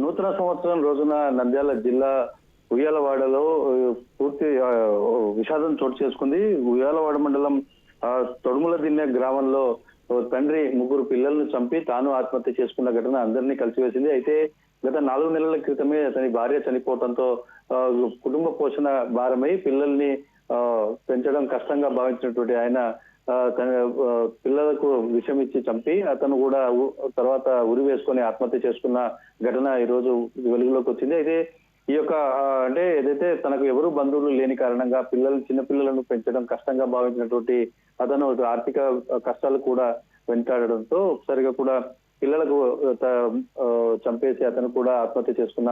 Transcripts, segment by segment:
నూతన సంవత్సరం రోజున నంద్యాల జిల్లా ఉయ్యాలవాడలో పూర్తి విషాదం చోటు చేసుకుంది. ఉయ్యాలవాడ మండలం తొడుముల దిన్నె గ్రామంలో తండ్రి ముగ్గురు పిల్లలను చంపి తాను ఆత్మహత్య చేసుకున్న ఘటన అందరినీ కలిసివేసింది. అయితే గత నాలుగు నెలల క్రితమే అతని భార్య చనిపోవడంతో కుటుంబ పోషణ భారమై పిల్లల్ని పెంచడం కష్టంగా భావించినటువంటి ఆయన పిల్లలకు విషం ఇచ్చి చంపి అతను కూడా తర్వాత ఉరి వేసుకొని ఆత్మహత్య చేసుకున్న ఘటన ఈ రోజు వెలుగులోకి వచ్చింది. అయితే ఈ యొక్క అంటే ఏదైతే తనకు ఎవరు బంధువులు లేని కారణంగా పిల్లలు చిన్న పిల్లలను పెంచడం కష్టంగా భావించినటువంటి అతను ఆర్థిక కష్టాలు కూడా వెంటాడడంతో ఒకసారిగా కూడా పిల్లలకు త- చంపేసి అతను కూడా ఆత్మహత్య చేసుకున్న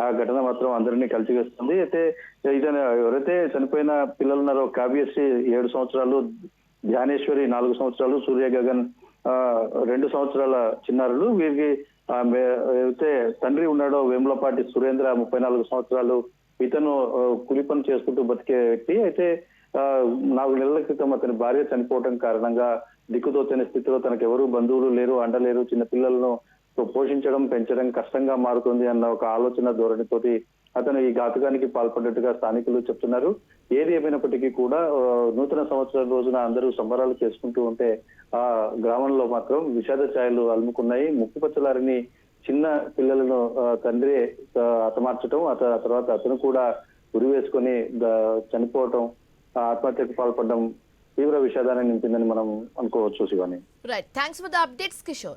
ఆ ఘటన మాత్రం అందరినీ కలిసివేస్తుంది. అయితే ఇతను ఎవరైతే చనిపోయిన పిల్లలు ఉన్నారో కావ్యశ్రీ ఏడు సంవత్సరాలు ధ్యానేశ్వరి నాలుగు సంవత్సరాలు సూర్య గగన్ ఆ, రెండు సంవత్సరాల చిన్నారులు. వీరికి అయితే తండ్రి ఉన్నాడో వేములపాటి సురేంద్ర ముప్పై నాలుగు సంవత్సరాలు. ఇతను కూలి పని చేసుకుంటూ బతికే వ్యక్తి. అయితే నాలుగు నెలల క్రితం అతని భార్య చనిపోవడం కారణంగా దిక్కుతోచని స్థితిలో తనకు ఎవరు బంధువులు లేరు అండలేరు. చిన్న పిల్లలను పోషించడం పెంచడం కష్టంగా మారుతుంది అన్న ఒక ఆలోచన ధోరణితోటి అతను ఈ ఘాతుకానికి పాల్పడ్డట్టుగా స్థానికులు చెప్తున్నారు. ఏది ఏమైనప్పటికీ కూడా నూతన సంవత్సరం రోజున అందరూ సంబరాలు చేసుకుంటూ ఉంటే ఆ గ్రామంలో మాత్రం విషాద ఛాయలు అలుముకున్నాయి. ముక్కుపచ్చలారిని చిన్న పిల్లలను తండ్రి ఆ, హతమార్చడం ఆ తర్వాత అతను కూడా ఉరి వేసుకొని చనిపోవటం ఆత్మహత్యకు పాల్పడడం తీవ్ర విషాదాన్ని నింపిందని మనం అనుకోవచ్చు Shivani. Right thanks for the updates Kishore